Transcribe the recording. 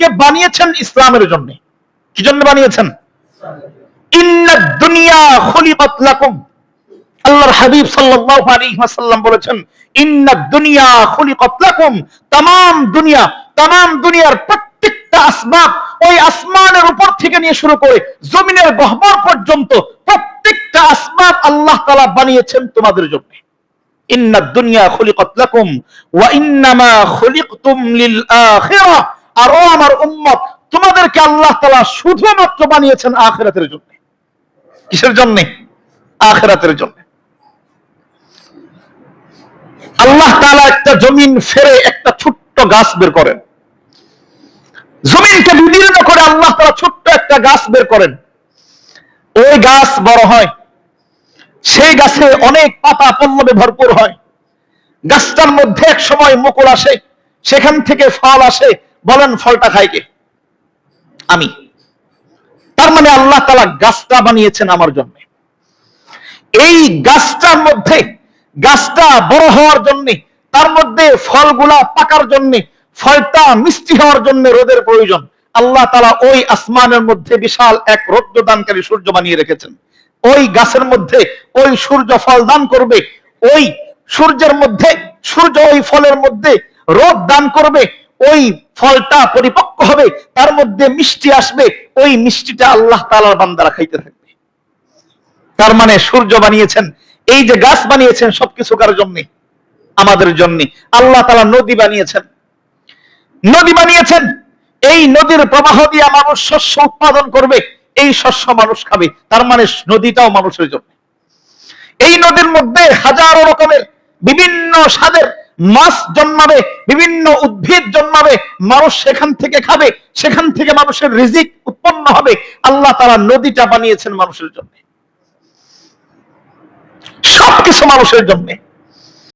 আমাদেরকে বানিয়েছেন ইসলামের জন্য? কি জন্য বানিয়েছেন? দুনিয়া লাকুম। আল্লাহর হাবিব সাল্লাল্লাহু আলাইহি ওয়াসাল্লাম বলেছেন দুনিয়া লাকুম। তামাম দুনিয়া, তামাম দুনিয়ার প্রত্যেকটা ওই আসমানের উপর থেকে নিয়ে শুরু করে জমিনের গহ্বর পর্যন্ত প্রত্যেকটা আসবাব আল্লাহ তাআলা বানিয়েছেন তোমাদের জন্য। ইন্না দুনিয়া খুলিকাত লাকুম ওয়া ইন্নামা খুলিকতুম লিল আখিরা আর ও আমার উম্মত, তোমাদেরকে আল্লাহ তাআলা শুধুমাত্র বানিয়েছেন আখিরাতের জন্য। কিসের জন্য? আখিরাতের জন্য। আল্লাহ তাআলা একটা জমিন ফেরে একটা ছোট্ট গাছ বের করেন। জমিনকে বিদীর্ণ করে আল্লাহ তাআলা ছোট্ট একটা গাছ বের করেন। ওই গাছ বড় হয়, সেই গাছে অনেক পাতা পল্লবে ভরপুর হয়। গাছটার মধ্যে এক সময় মুকুল আসে, সেখান থেকে ফল আসে বলেন, ফলটা খাই কে? আমি। তার মানে আল্লাহ তালা গাছটা বানিয়েছেন আমার জন্য। এই গাছটার মধ্যে, গাছটা বড় হওয়ার জন্য, তার মধ্যে ফলগুলা পাকার জন্য, ফলটা মিষ্টি হওয়ার জন্য রোদের প্রয়োজন, আল্লাহ তালা ওই আসমানের মধ্যে বিশাল এক রৌদ্র দানকারী সূর্য বানিয়ে রেখেছেন। ওই গাছের মধ্যে ওই সূর্য ফল দান করবে, ওই সূর্যের মধ্যে, সূর্য ওই ফলের মধ্যে রোদ দান করবে ওই ফলটা পরিপক্ক হবে, তার মধ্যে মিষ্টি আসবে, ওই মিষ্টিটা আল্লাহ তালার বান্দারা খাইতে থাকবে। তার মানে সূর্য বানিয়েছেন, এই যে গাছ বানিয়েছেন, সবকিছু কার জন্য? আমাদের জন্য। আল্লাহ তালা নদী বানিয়েছেন। নদী বানিয়েছেন, এই নদীর প্রবাহ দিয়ে মানুষ শস্য উৎপাদন করবে, এই শস্য মানুষ খাবে, তার মানে নদীটাও মানুষের জন্য। এই নদীর মধ্যে হাজারো রকমের বিভিন্ন স্বাদের মাছ জন্মাবে, বিভিন্ন উদ্ভিদ জন্মাবে, মানুষ সেখান থেকে খাবে, সেখান থেকে মানুষের রিজিক উৎপন্ন হবে। আল্লাহ তারা নদীটা বানিয়েছেন মানুষের জন্য। সবকিছু মানুষের জন্য।